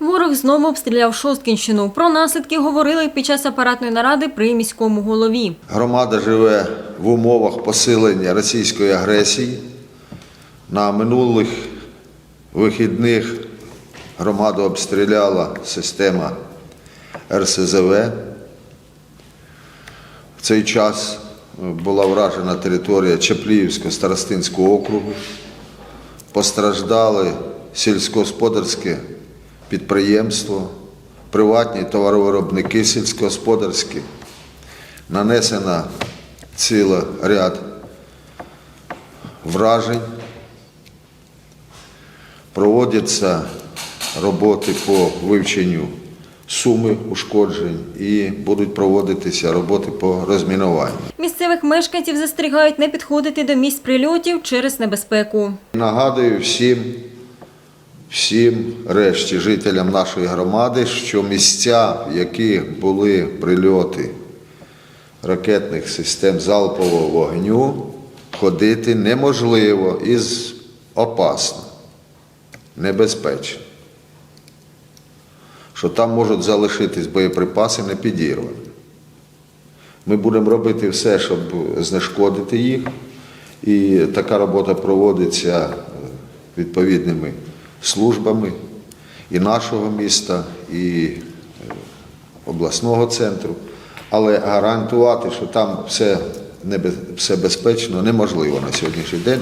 Ворог знову обстріляв Шосткінщину. Про наслідки говорили під час апаратної наради при міському голові. Громада живе в умовах посилення російської агресії. На минулих вихідних громаду обстріляла система РСЗВ. В цей час була вражена територія Чепліївського старостинського округу. Постраждали сільськогосподарське підприємство, приватні товаровиробники сільськогосподарські. Нанесено цілий ряд вражень. Проводяться роботи по вивченню суми ушкоджень і будуть проводитися роботи по розмінуванню. Місцевих мешканців застерігають не підходити до місць прильотів через небезпеку. Нагадую всім, всім решті жителям нашої громади, що місця, в яких були прильоти ракетних систем залпового вогню, ходити неможливо із опасно, небезпечно. Що там можуть залишитись боєприпаси не підірвані. Ми будемо робити все, щоб знешкодити їх. І така робота проводиться відповідними службами і нашого міста, і е, обласного центру. Але гарантувати, що там все, небез... все безпечно, неможливо на сьогоднішній день.